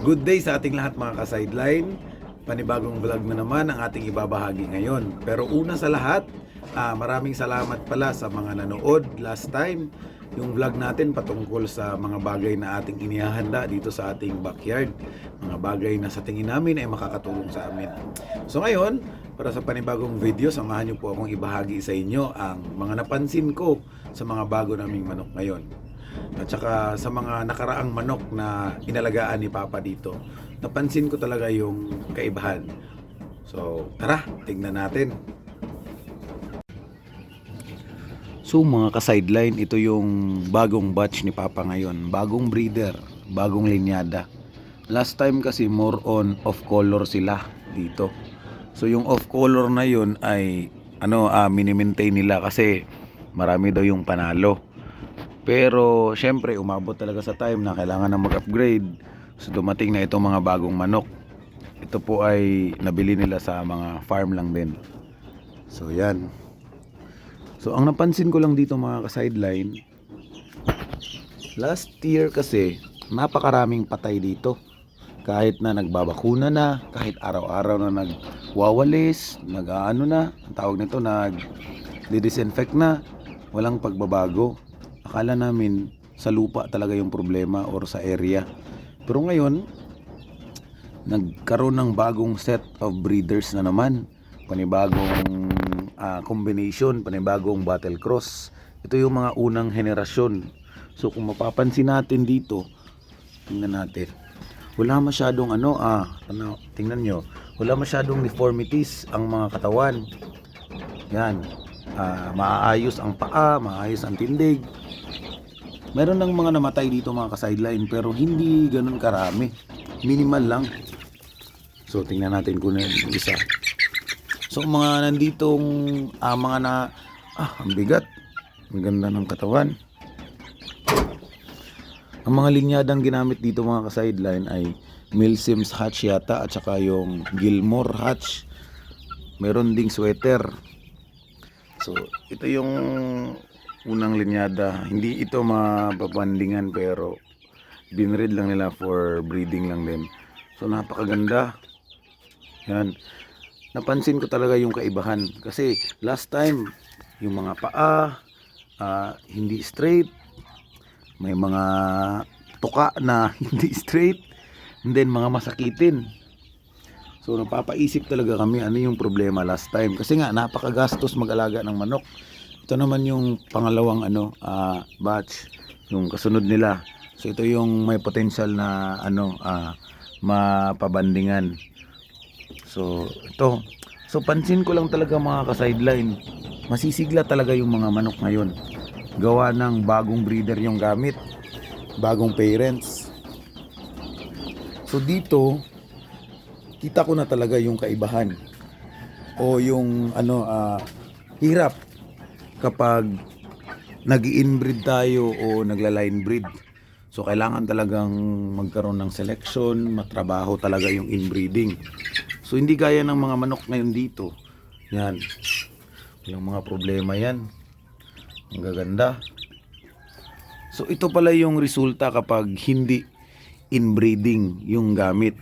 Good day sa ating lahat mga ka-sideline. Panibagong vlog na naman ang ating ibabahagi ngayon. Pero una sa lahat, ah, maraming salamat pala sa mga nanood last time. Yung vlog natin patungkol sa mga bagay na ating inihahanda dito sa ating backyard. Mga bagay na sa tingin namin ay makakatulong sa amin. So ngayon, para sa panibagong video, samahan niyo po akong ibahagi sa inyo ang mga napansin ko sa mga bago naming manok ngayon. At saka sa mga nakaraang manok na inalagaan ni Papa dito, napansin ko talaga yung kaibahan. So, tara, tignan natin. So mga ka-sideline, ito yung bagong batch ni Papa ngayon. Bagong breeder, bagong linyada. Last time kasi more on off color sila dito. So yung off color na yun ay ano ah, mini-maintain nila kasi marami daw yung panalo. Pero syempre umabot talaga sa time na kailangan na mag-upgrade. So dumating na itong mga bagong manok. Ito po ay nabili nila sa mga farm lang din. So yan. So ang napansin ko lang dito mga ka-sideline, last year kasi napakaraming patay dito. Kahit na nagbabakuna na, kahit araw-araw na nagwawalis, nag-ano na, ang tawag nito, nag disinfect na, walang pagbabago. Akala namin sa lupa talaga yung problema or sa area. Pero ngayon, nagkaroon ng bagong set of breeders na naman. Panibagong ah, combination, panibagong battle cross. Ito yung mga unang henerasyon. So kung mapapansin natin dito, tingnan natin. Wala masyadong ano, ah, ano, tingnan nyo. Wala masyadong deformities ang mga katawan. Yan. Ah, maayos ang paa, maayos ang tindig. Meron ng mga namatay dito mga ka-sideline pero hindi ganun karami. Minimal lang. So tingnan natin kung ano yung isa. So mga nanditong ah, mga na ah, ang bigat. Ang ganda ng katawan. Ang mga linyadang ginamit dito mga ka-sideline ay Milsim's hatch yata at saka yung Gilmore hatch. Meron ding sweater. So ito yung unang linyada. Hindi ito mapapandingan pero binread lang nila for breeding lang din. So napakaganda. Yan. Napansin ko talaga yung kaibahan kasi last time yung mga paa ah, hindi straight. May mga tuka na hindi straight. And then mga masakitin. So napapaisip talaga kami ano yung problema last time kasi nga napakagastos mag-alaga ng manok. Ito naman yung pangalawang ano ah, batch yung kasunod nila. So ito yung may potential na ano ah, mapabandingan. So ito. So pansin ko lang talaga mga ka-sideline. Masisigla talaga yung mga manok ngayon. Gawa ng bagong breeder yung gamit. Bagong parents. So dito kita ko na talaga yung kaibahan o yung ano ah, hirap kapag nag inbreed tayo o nagla-line breed. So kailangan talagang magkaroon ng selection, matrabaho talaga yung inbreeding. So hindi gaya ng mga manok ngayon dito. Yan. Yung mga problema yan. Ang gaganda. So ito pala yung resulta kapag hindi inbreeding yung gamit.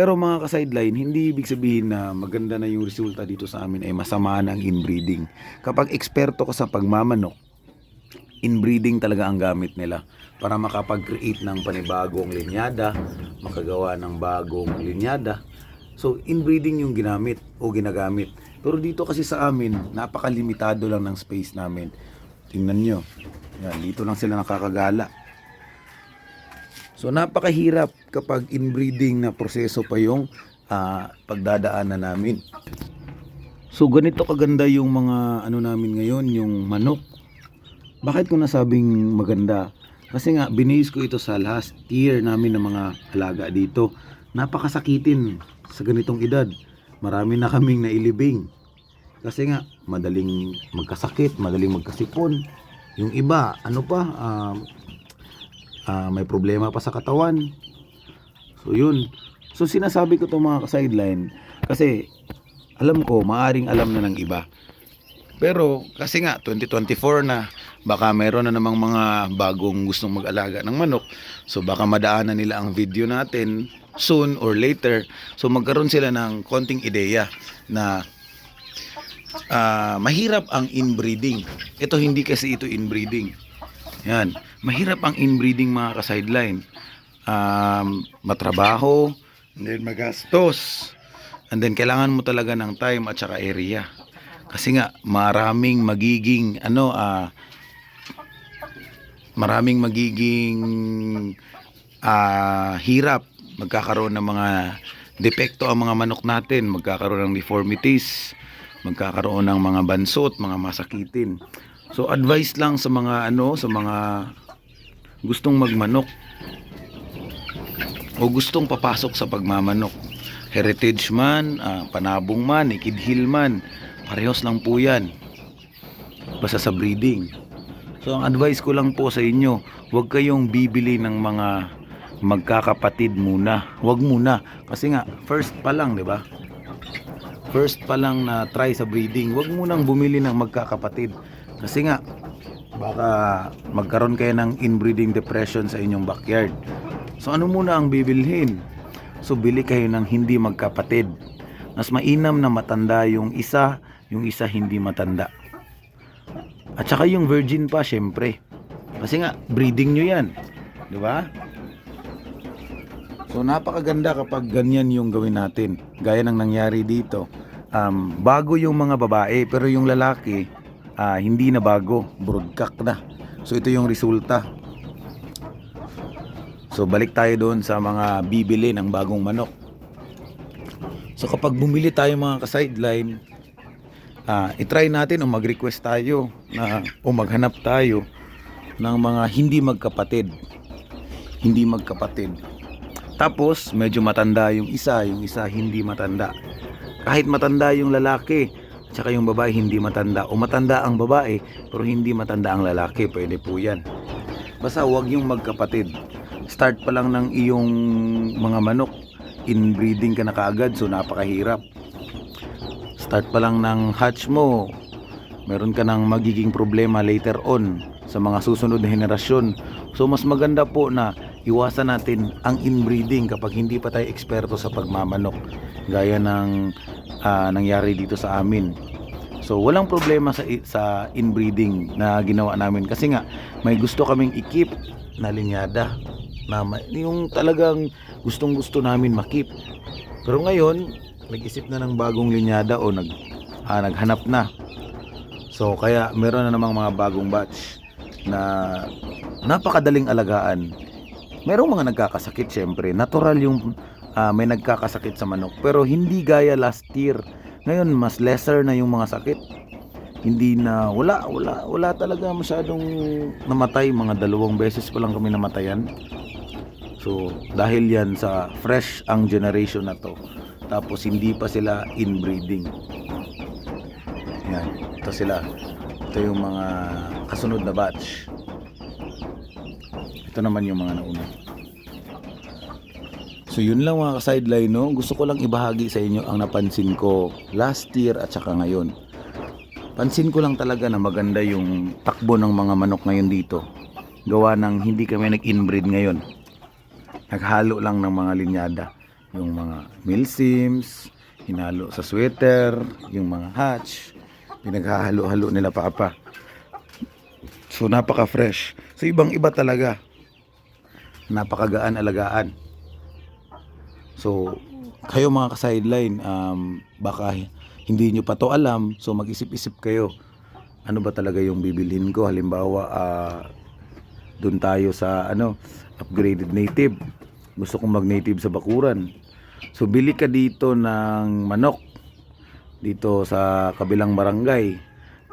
Pero mga ka-sideline, hindi ibig sabihin na maganda na yung resulta dito sa amin ay masama na ang inbreeding. Kapag eksperto ka sa pagmamanok, inbreeding talaga ang gamit nila para makapag-create ng panibagong linyada, makagawa ng bagong linyada. So, inbreeding yung ginamit o ginagamit. Pero dito kasi sa amin, napakalimitado lang ng space namin. Tingnan nyo. Yan, dito lang sila nakakagala. So napakahirap kapag inbreeding na proseso pa yung ah, pagdadaanan namin. So ganito kaganda yung mga ano namin ngayon, yung manok. Bakit ko nasabing maganda? Kasi nga binase ko ito sa last year namin ng mga alaga dito. Napakasakitin sa ganitong edad. Marami na kaming nailibing. Kasi nga madaling magkasakit, madaling magkasipon. Yung iba, ano pa, ah, ah, may problema pa sa katawan. So yun. So sinasabi ko to mga sideline kasi alam ko maaring alam na ng iba. Pero kasi nga 2024 na, baka meron na namang mga bagong gustong mag-alaga ng manok. So baka madaanan nila ang video natin soon or later. So magkaroon sila ng konting ideya na ah, mahirap ang inbreeding. Ito hindi kasi ito inbreeding. Yan. Mahirap ang inbreeding mga ka-sideline. Um, matrabaho, and then magastos. And then kailangan mo talaga ng time at saka area. Kasi nga maraming magiging ano ah maraming magiging ah hirap magkakaroon ng mga depekto ang mga manok natin, magkakaroon ng deformities, magkakaroon ng mga bansot, mga masakitin. So advice lang sa mga ano, sa mga gustong magmanok o gustong papasok sa pagmamanok. Heritage man, ah, panabong man, ikidhil man, parehos lang po yan. Basta sa breeding. So ang advice ko lang po sa inyo, huwag kayong bibili ng mga magkakapatid muna. Huwag muna. Kasi nga, first pa lang, di ba? First pa lang na try sa breeding, huwag munang bumili ng magkakapatid. Kasi nga, baka magkaroon kayo ng inbreeding depression sa inyong backyard. So ano muna ang bibilhin? So bili kayo ng hindi magkapatid. Mas mainam na matanda yung isa, yung isa hindi matanda. At saka yung virgin pa, syempre. Kasi nga, breeding nyo yan. Di ba? So napakaganda kapag ganyan yung gawin natin. Gaya ng nangyari dito. Um, bago yung mga babae, pero yung lalaki, ah, hindi na bago. Broadcock na. So ito yung resulta. So balik tayo doon sa mga bibili ng bagong manok. So kapag bumili tayo mga ka-sideline, ah, itry natin o mag-request tayo na o maghanap tayo ng mga hindi magkapatid. Hindi magkapatid. Tapos medyo matanda yung isa, yung isa hindi matanda. Kahit matanda yung lalaki, tsaka yung babae hindi matanda o matanda ang babae pero hindi matanda ang lalaki, pwede po 'yan. Basta huwag yung magkapatid. Start pa lang ng iyong mga manok, inbreeding ka na kaagad so napakahirap. Start pa lang ng hatch mo, meron ka ng magiging problema later on sa mga susunod na henerasyon. So mas maganda po na iwasan natin ang inbreeding kapag hindi pa tayo eksperto sa pagmamanok. Gaya ng ah, nangyari dito sa amin. So walang problema sa sa inbreeding na ginawa namin kasi nga may gusto kaming ikip na linyada na ma- yung talagang gustong gusto namin makip. Pero ngayon, nag-isip na ng bagong linyada o nag ah, naghanap na. So kaya meron na namang mga bagong batch na napakadaling alagaan. Merong mga nagkakasakit syempre. Natural yung ah, may nagkakasakit sa manok pero hindi gaya last year. Ngayon mas lesser na yung mga sakit. Hindi na wala wala wala talaga masyadong namatay mga dalawang beses pa lang kami namatayan. So dahil yan sa fresh ang generation na to. Tapos hindi pa sila inbreeding. Yan, ito sila. Ito yung mga kasunod na batch. Ito naman yung mga nauna. So yun lang mga ka-sideline no. Gusto ko lang ibahagi sa inyo ang napansin ko last year at saka ngayon. Pansin ko lang talaga na maganda yung takbo ng mga manok ngayon dito. Gawa ng hindi kami nag-inbreed ngayon. Naghalo lang ng mga linyada. Yung mga milsims, hinalo sa sweater, yung mga hatch, pinaghahalo-halo nila papa. So napaka-fresh. So ibang iba talaga. Napakagaan alagaan. So kayo mga ka-sideline, um, baka hindi nyo pa to alam, so mag-isip-isip kayo. Ano ba talaga yung bibilhin ko? Halimbawa, ah, doon tayo sa ano, upgraded native. Gusto kong mag-native sa bakuran. So bili ka dito ng manok dito sa kabilang barangay.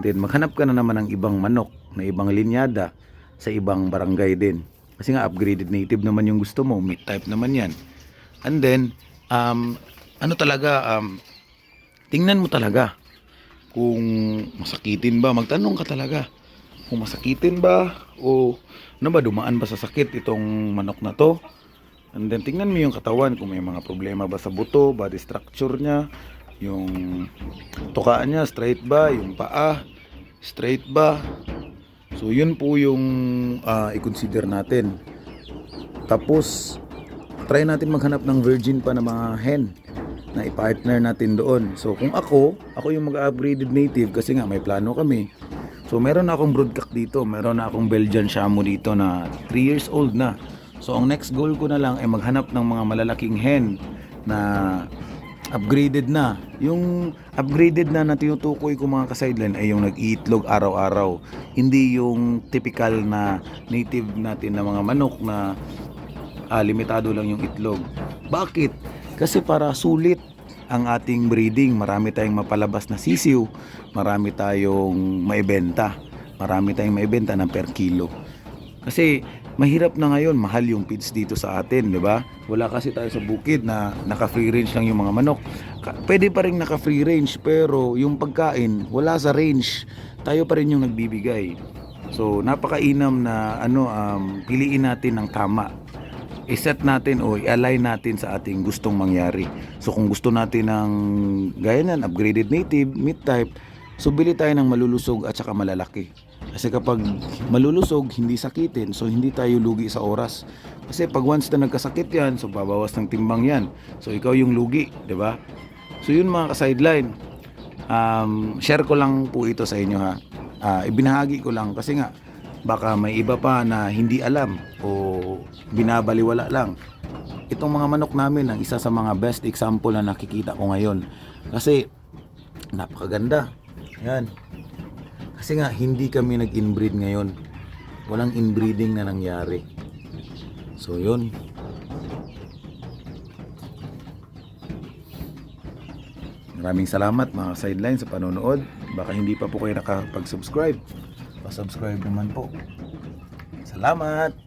Then maghanap ka na naman ng ibang manok na ibang linyada sa ibang barangay din. Kasi nga upgraded native naman yung gusto mo, meat type naman 'yan. And then um ano talaga um tingnan mo talaga kung masakitin ba, magtanong ka talaga. Kung masakitin ba o ano ba dumaan ba sa sakit itong manok na to? And then tingnan mo yung katawan kung may mga problema ba sa buto, body structure niya, yung tukaan niya straight ba, yung paa, Straight ba? So yun po yung ah, i-consider natin. Tapos try natin maghanap ng virgin pa na mga hen na i-partner natin doon. So kung ako, ako yung mag-upgraded native kasi nga may plano kami. So meron na akong broodcock dito, meron na akong Belgian Shamu dito na 3 years old na. So ang next goal ko na lang ay maghanap ng mga malalaking hen na upgraded na. Yung upgraded na na tinutukoy ko mga ka-sideline ay yung nag-iitlog araw-araw. Hindi yung typical na native natin na mga manok na ah, limitado lang yung itlog. Bakit? Kasi para sulit ang ating breeding, marami tayong mapalabas na sisiw, marami tayong maibenta, marami tayong maibenta na per kilo. Kasi mahirap na ngayon, mahal yung feeds dito sa atin, di ba? Wala kasi tayo sa bukid na naka-free range lang yung mga manok. Pwede pa rin naka-free range pero yung pagkain wala sa range. Tayo pa rin yung nagbibigay. So napakainam na ano um, piliin natin ng tama iset natin o i-align natin sa ating gustong mangyari. So kung gusto natin ng gaya nan, upgraded native, meat type, so bili tayo ng malulusog at saka malalaki. Kasi kapag malulusog, hindi sakitin, so hindi tayo lugi sa oras. Kasi pag once na nagkasakit yan, so babawas ng timbang yan. So ikaw yung lugi, di ba? So yun mga ka-sideline. Um, share ko lang po ito sa inyo ha. Ah, ibinahagi ko lang kasi nga baka may iba pa na hindi alam o binabaliwala lang. Itong mga manok namin ang isa sa mga best example na nakikita ko ngayon. Kasi napakaganda. Yan. Kasi nga hindi kami nag-inbreed ngayon. Walang inbreeding na nangyari. So yun. Maraming salamat mga sideline sa panonood. Baka hindi pa po kayo nakapag-subscribe. Pa-subscribe naman po. Salamat!